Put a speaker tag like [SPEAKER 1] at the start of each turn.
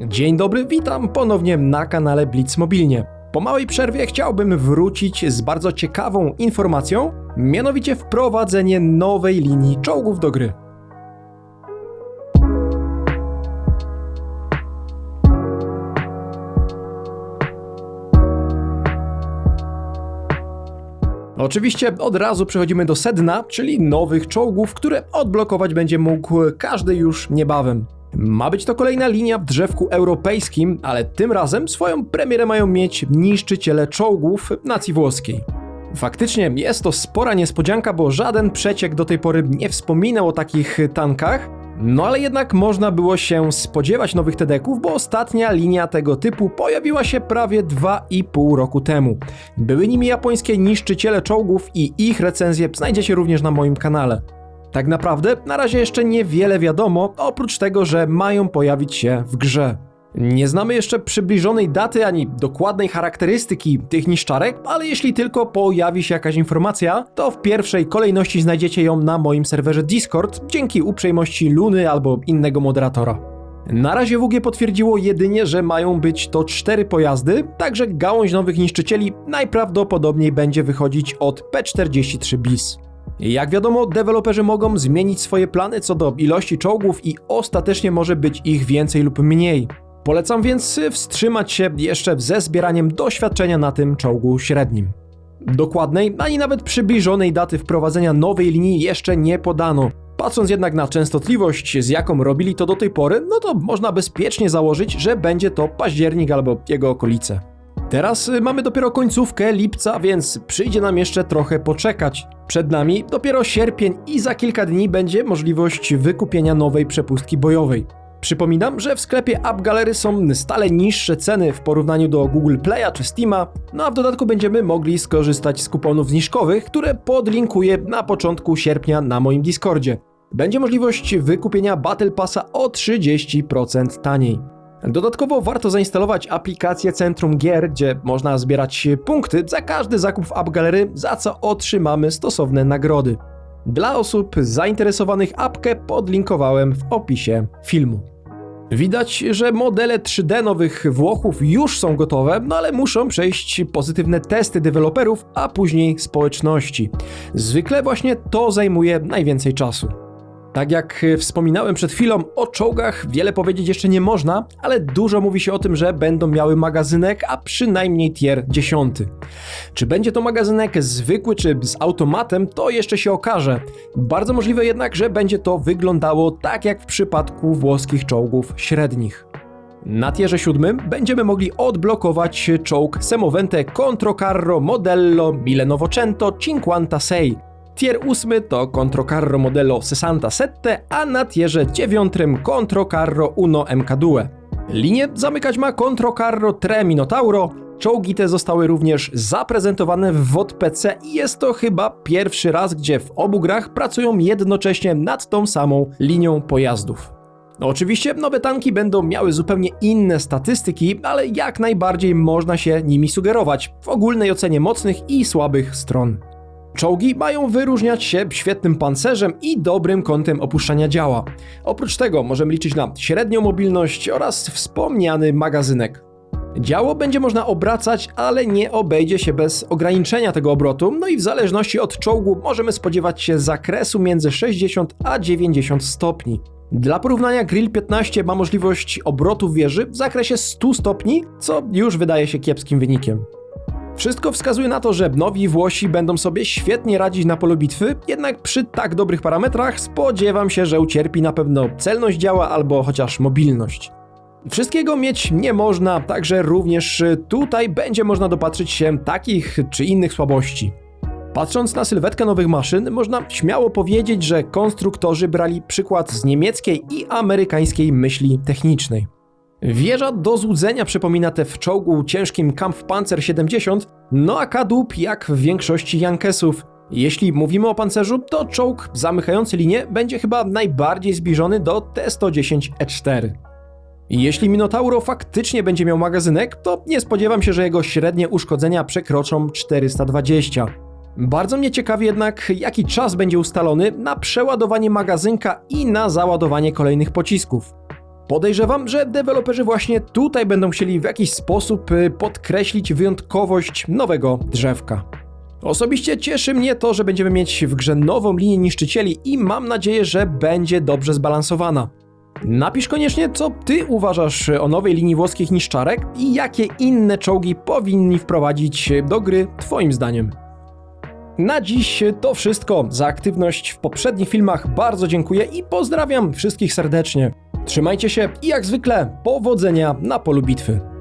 [SPEAKER 1] Dzień dobry, witam ponownie na kanale Blitz Mobilnie. Po małej przerwie chciałbym wrócić z bardzo ciekawą informacją, mianowicie wprowadzenie nowej linii czołgów do gry. Oczywiście od razu przechodzimy do sedna, czyli nowych czołgów, które odblokować będzie mógł każdy już niebawem. Ma być to kolejna linia w drzewku europejskim, ale tym razem swoją premierę mają mieć niszczyciele czołgów nacji włoskiej. Faktycznie jest to spora niespodzianka, bo żaden przeciek do tej pory nie wspominał o takich tankach, no ale jednak można było się spodziewać nowych TD-ków, bo ostatnia linia tego typu pojawiła się prawie 2,5 roku temu. Były nimi japońskie niszczyciele czołgów i ich recenzje znajdziecie również na moim kanale. Tak naprawdę na razie jeszcze niewiele wiadomo, oprócz tego, że mają pojawić się w grze. Nie znamy jeszcze przybliżonej daty ani dokładnej charakterystyki tych niszczarek, ale jeśli tylko pojawi się jakaś informacja, to w pierwszej kolejności znajdziecie ją na moim serwerze Discord dzięki uprzejmości Luny albo innego moderatora. Na razie WG potwierdziło jedynie, że mają być to cztery pojazdy, także gałąź nowych niszczycieli najprawdopodobniej będzie wychodzić od P43 bis. Jak wiadomo, deweloperzy mogą zmienić swoje plany co do ilości czołgów i ostatecznie może być ich więcej lub mniej. Polecam więc wstrzymać się jeszcze ze zbieraniem doświadczenia na tym czołgu średnim. Dokładnej, ani nawet przybliżonej daty wprowadzenia nowej linii jeszcze nie podano. Patrząc jednak na częstotliwość, z jaką robili to do tej pory, no to można bezpiecznie założyć, że będzie to październik albo jego okolice. Teraz y, mamy dopiero końcówkę lipca, więc przyjdzie nam jeszcze trochę poczekać. Przed nami dopiero sierpień i za kilka dni będzie możliwość wykupienia nowej przepustki bojowej. Przypominam, że w sklepie App Gallery są stale niższe ceny w porównaniu do Google Play'a czy Steama, no a w dodatku będziemy mogli skorzystać z kuponów zniżkowych, które podlinkuję na początku sierpnia na moim Discordzie. Będzie możliwość wykupienia Battle Passa o 30% taniej. Dodatkowo warto zainstalować aplikację Centrum Gier, gdzie można zbierać punkty za każdy zakup w App Gallery, za co otrzymamy stosowne nagrody. Dla osób zainteresowanych apkę podlinkowałem w opisie filmu. Widać, że modele 3D nowych Włochów już są gotowe, no ale muszą przejść pozytywne testy deweloperów, a później społeczności. Zwykle właśnie to zajmuje najwięcej czasu. Tak jak wspominałem przed chwilą, o czołgach wiele powiedzieć jeszcze nie można, ale dużo mówi się o tym, że będą miały magazynek, a przynajmniej tier 10. Czy będzie to magazynek zwykły czy z automatem, to jeszcze się okaże. Bardzo możliwe jednak, że będzie to wyglądało tak jak w przypadku włoskich czołgów średnich. Na tierze siódmym będziemy mogli odblokować czołg Semovente Controcarro Modello 1956. Tier 8 to Controcarro Modello 67, a na tierze 9 Controcarro Uno MK2. Linię zamykać ma Controcarro Tre Minotauro. Czołgi te zostały również zaprezentowane w WOD PC i jest to chyba pierwszy raz, gdzie w obu grach pracują jednocześnie nad tą samą linią pojazdów. No oczywiście nowe tanki będą miały zupełnie inne statystyki, ale jak najbardziej można się nimi sugerować w ogólnej ocenie mocnych i słabych stron. Czołgi mają wyróżniać się świetnym pancerzem i dobrym kątem opuszczania działa. Oprócz tego możemy liczyć na średnią mobilność oraz wspomniany magazynek. Działo będzie można obracać, ale nie obejdzie się bez ograniczenia tego obrotu, no i w zależności od czołgu możemy spodziewać się zakresu między 60 a 90 stopni. Dla porównania Grill 15 ma możliwość obrotu wieży w zakresie 100 stopni, co już wydaje się kiepskim wynikiem. Wszystko wskazuje na to, że nowi Włosi będą sobie świetnie radzić na polu bitwy, jednak przy tak dobrych parametrach spodziewam się, że ucierpi na pewno celność działa albo chociaż mobilność. Wszystkiego mieć nie można, także również tutaj będzie można dopatrzyć się takich czy innych słabości. Patrząc na sylwetkę nowych maszyn, można śmiało powiedzieć, że konstruktorzy brali przykład z niemieckiej i amerykańskiej myśli technicznej. Wieża do złudzenia przypomina te w czołgu ciężkim Kampfpanzer 70, no a kadłub jak w większości Jankesów. Jeśli mówimy o pancerzu, to czołg zamykający linię będzie chyba najbardziej zbliżony do T-110E4. Jeśli Minotauro faktycznie będzie miał magazynek, to nie spodziewam się, że jego średnie uszkodzenia przekroczą 420. Bardzo mnie ciekawi jednak, jaki czas będzie ustalony na przeładowanie magazynka i na załadowanie kolejnych pocisków. Podejrzewam, że deweloperzy właśnie tutaj będą chcieli w jakiś sposób y, podkreślić wyjątkowość nowego drzewka. Osobiście cieszy mnie to, że będziemy mieć w grze nową linię niszczycieli i mam nadzieję, że będzie dobrze zbalansowana. Napisz koniecznie, co ty uważasz o nowej linii włoskich niszczarek i jakie inne czołgi powinni wprowadzić do gry twoim zdaniem. Na dziś to wszystko. Za aktywność w poprzednich filmach bardzo dziękuję i pozdrawiam wszystkich serdecznie. Trzymajcie się i jak zwykle powodzenia na polu bitwy.